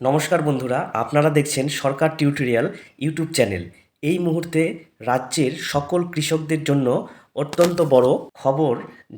নমস্কার বন্ধুরা, আপনারা দেখছেন সরকার টিউটোরিয়াল ইউটিউব চ্যানেল। এই মুহূর্তে রাজ্যের সকল কৃষকদের জন্য অত্যন্ত বড় খবর,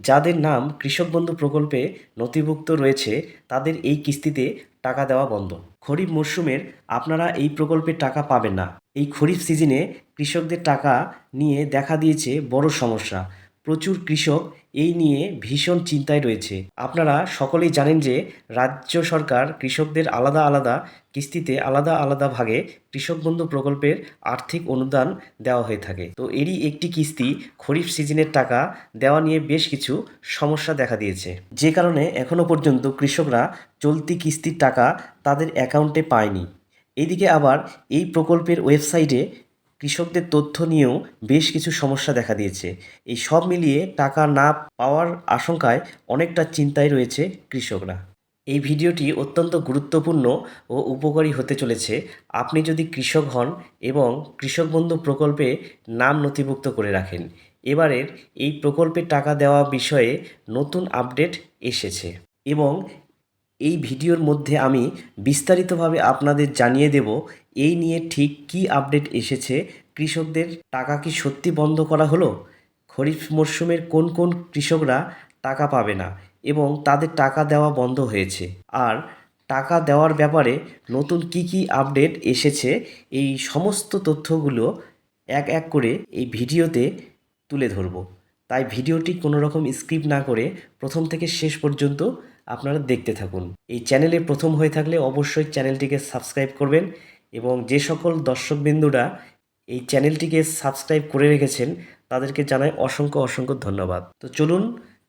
যাদের নাম কৃষক বন্ধু প্রকল্পে নথিভুক্ত রয়েছে, তাদের এই কিস্তিতে টাকা দেওয়া বন্ধ। খরিফ মরশুমের আপনারা এই প্রকল্পে টাকা পাবেন না। এই খরিফ সিজনে কৃষকদের টাকা নিয়ে দেখা দিয়েছে বড় সমস্যা। প্রচুর কৃষক এই নিয়ে ভীষণ চিন্তায় রয়েছে। আপনারা সকলেই জানেন যে রাজ্য সরকার কৃষকদের আলাদা আলাদা কিস্তিতে আলাদা আলাদা ভাগে কৃষক বন্ধু প্রকল্পের আর্থিক অনুদান দেওয়া হয়ে থাকে। তো এরই একটি কিস্তি খরিফ সিজনের টাকা দেওয়া নিয়ে বেশ কিছু সমস্যা দেখা দিয়েছে। যে কারণে এখনও পর্যন্ত কৃষকরা চলতি কিস্তির টাকা তাদের অ্যাকাউন্টে পায়নি। এদিকে আবার এই প্রকল্পের ওয়েবসাইটে কৃষকদের তথ্য নিয়েও বেশ কিছু সমস্যা দেখা দিয়েছে। এই সব মিলিয়ে টাকা না পাওয়ার আশঙ্কায় অনেকটা চিন্তায় রয়েছে কৃষকরা। এই ভিডিওটি অত্যন্ত গুরুত্বপূর্ণ ও উপকারী হতে চলেছে। আপনি যদি কৃষক হন এবং কৃষক বন্ধু প্রকল্পে নাম নথিভুক্ত করে রাখেন, এবারের এই প্রকল্পে টাকা দেওয়া বিষয়ে নতুন আপডেট এসেছে এবং এই ভিডিওর মধ্যে আমি বিস্তারিতভাবে আপনাদের জানিয়ে দেব এই নিয়ে ঠিক কী আপডেট এসেছে, কৃষকদের টাকা কি সত্যি বন্ধ করা হলো, খরিফ মরশুমের কোন কোন কৃষকরা টাকা পাবে না এবং তাদের টাকা দেওয়া বন্ধ হয়েছে, আর টাকা দেওয়ার ব্যাপারে নতুন কি কি আপডেট এসেছে, এই সমস্ত তথ্যগুলো এক এক করে এই ভিডিওতে তুলে ধরব। তাই ভিডিওটি কোনো রকম স্কিপ না করে প্রথম থেকে শেষ পর্যন্ত আপনারা দেখতে থাকুন। এই চ্যানেলে প্রথম হয়ে থাকলে অবশ্যই চ্যানেলটিকে সাবস্ক্রাইব করবেন এবং যে সকল দর্শকবিন্দুরা এই চ্যানেলটিকে সাবস্ক্রাইব করে রেখেছেন, তাদেরকে জানাই অসংখ্য অসংখ্য ধন্যবাদ। তো চলুন,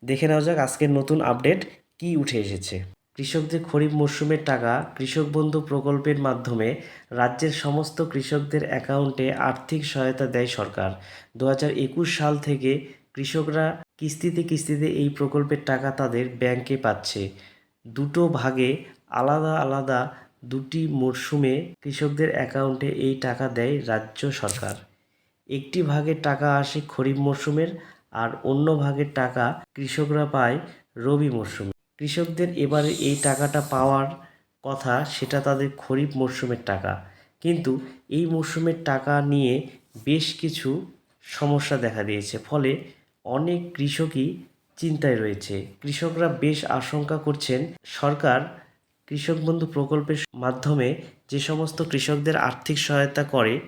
দেখে নেওয়া যাক আজকের নতুন আপডেট কি উঠে এসেছে। কৃষকদের খরিফ মরশুমের টাকা কৃষক বন্ধু প্রকল্পের মাধ্যমে রাজ্যের সমস্ত কৃষকদের অ্যাকাউন্টে আর্থিক সহায়তা দেয় সরকার। দু হাজার একুশ সাল থেকে কৃষকরা কিস্তিতে কিস্তিতে এই প্রকল্পের টাকা তাদের ব্যাংকে পাচ্ছে। দুটো ভাগে আলাদা আলাদা দুটি মরশুমে কৃষকদের অ্যাকাউন্টে এই টাকা দেয় রাজ্য সরকার। একটি ভাগের টাকা আসে খরিফ মরশুমের আর অন্য ভাগের টাকা কৃষকরা পায় রবি মরশুমে কৃষকদের এবারে এই টাকাটা পাওয়ার কথা সেটা তাদের খরিফ মরশুমের টাকা। কিন্তু এই মরশুমের টাকা নিয়ে বেশ কিছু সমস্যা দেখা দিয়েছে। ফলে অনেক কৃষকই চিন্তায় রয়েছে। কৃষকরা বেশ আশঙ্কা করছেন সরকার কৃষক বন্ধু প্রকল্পের মাধ্যমে যে সমস্ত কৃষকদের আর্থিক সহায়তা করে,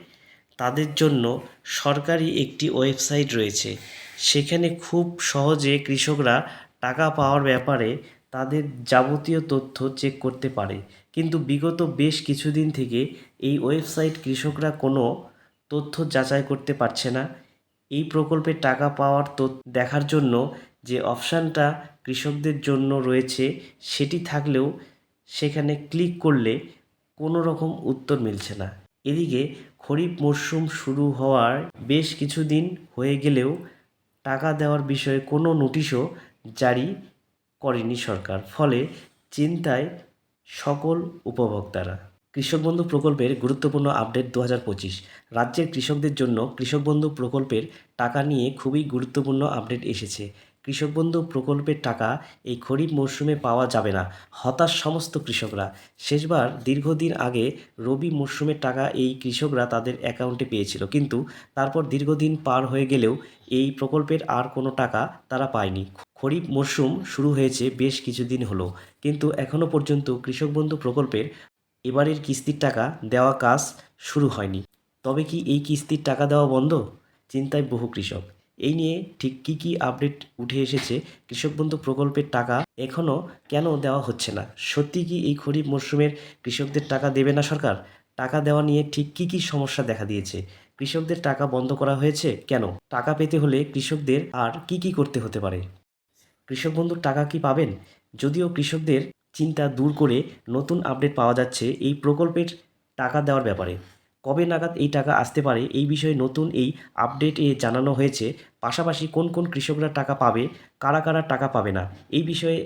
তাদের জন্য সরকারি একটি ওয়েবসাইট রয়েছে। সেখানে খুব সহজে কৃষকরা টাকা পাওয়ার ব্যাপারে তাদের যাবতীয় তথ্য চেক করতে পারে। কিন্তু বিগত বেশ কিছুদিন থেকে এই ওয়েবসাইট কৃষকরা কোনো তথ্য যাচাই করতে পারছে না। এই প্রকল্পের টাকা পাওয়ার তথ্য দেখার জন্য যে অপশানটা কৃষকদের জন্য রয়েছে, সেটি থাকলেও সেখানে ক্লিক করলে কোনো রকম উত্তর মিলছে না। এদিকে খরিফ মরশুম শুরু হওয়ার বেশ কিছুদিন হয়ে গেলেও টাকা দেওয়ার বিষয়ে কোনো নোটিশও জারি করেনি সরকার, ফলে চিন্তায় সকল উপভোক্তারা। কৃষক বন্ধু প্রকল্পের গুরুত্বপূর্ণ আপডেট দু পঁচিশ। রাজ্যের কৃষকদের জন্য কৃষক বন্ধু প্রকল্পের টাকা নিয়ে খুবই গুরুত্বপূর্ণ আপডেট এসেছে। কৃষক বন্ধু প্রকল্পের টাকা এই খরিফ মরশুমে পাওয়া যাবে না, হতাশ সমস্ত কৃষকরা। শেষবার দীর্ঘদিন আগে রবি মরশুমের টাকা এই কৃষকরা তাদের অ্যাকাউন্টে পেয়েছিল, কিন্তু তারপর দীর্ঘদিন পার হয়ে গেলেও এই প্রকল্পের আর কোনো টাকা তারা পায়নি। খরিফ মরশুম শুরু হয়েছে বেশ কিছুদিন হলো, কিন্তু এখনও পর্যন্ত কৃষক বন্ধু প্রকল্পের এবারের কিস্তির টাকা দেওয়া কাজ শুরু হয়নি। তবে কি এই কিস্তির টাকা দেওয়া বন্ধ? চিন্তায় বহু কৃষক। এই নিয়ে ঠিক কী কী আপডেট উঠে এসেছে কৃষক বন্ধু প্রকল্পের টাকা এখনও কেন দেওয়া হচ্ছে না? সত্যি কি এই খরিফ মরশুমের কৃষকদের টাকা দেবে না সরকার? টাকা দেওয়া নিয়ে ঠিক কী কী সমস্যা দেখা দিয়েছে? কৃষকদের টাকা বন্ধ করা হয়েছে কেন? টাকা পেতে হলে কৃষকদের আর কি কি করতে হতে পারে? কৃষক বন্ধুর টাকা কি পাবেন? যদিও কৃষকদের চিন্তা দূর করে নতুন আপডেট পাওয়া যাচ্ছে এই প্রকল্পের টাকা দেওয়ার ব্যাপারে। কবে নাগাদ এই টাকা আসতে পারে এই বিষয়ে নতুন এই আপডেটে জানানো হয়েছে। পাশাপাশি কোন কোন কৃষকরা টাকা পাবে, কারা কারা টাকা পাবে না, এই বিষয়ে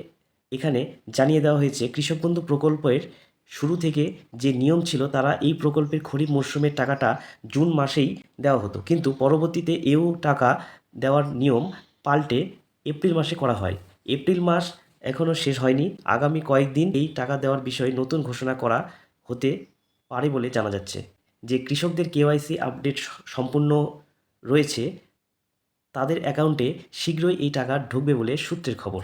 এখানে জানিয়ে দেওয়া হয়েছে। কৃষক বন্ধু প্রকল্পের শুরু থেকে যে নিয়ম ছিল তারা এই প্রকল্পের খরিফ মরশুমের টাকাটা জুন মাসেই দেওয়া হতো। কিন্তু পরবর্তীতে এও টাকা দেওয়ার নিয়ম পাল্টে এপ্রিল মাসে করা হয়। এপ্রিল মাস এখনও শেষ হয়নি। আগামী কয়েকদিন এই টাকা দেওয়ার বিষয়ে নতুন ঘোষণা করা হতে পারে বলে জানা যাচ্ছে। যে কৃষকদের কেওয়াইসি আপডেট সম্পূর্ণ রয়েছে, তাদের অ্যাকাউন্টে শীঘ্রই এই টাকা ঢুকবে বলে সূত্রের খবর।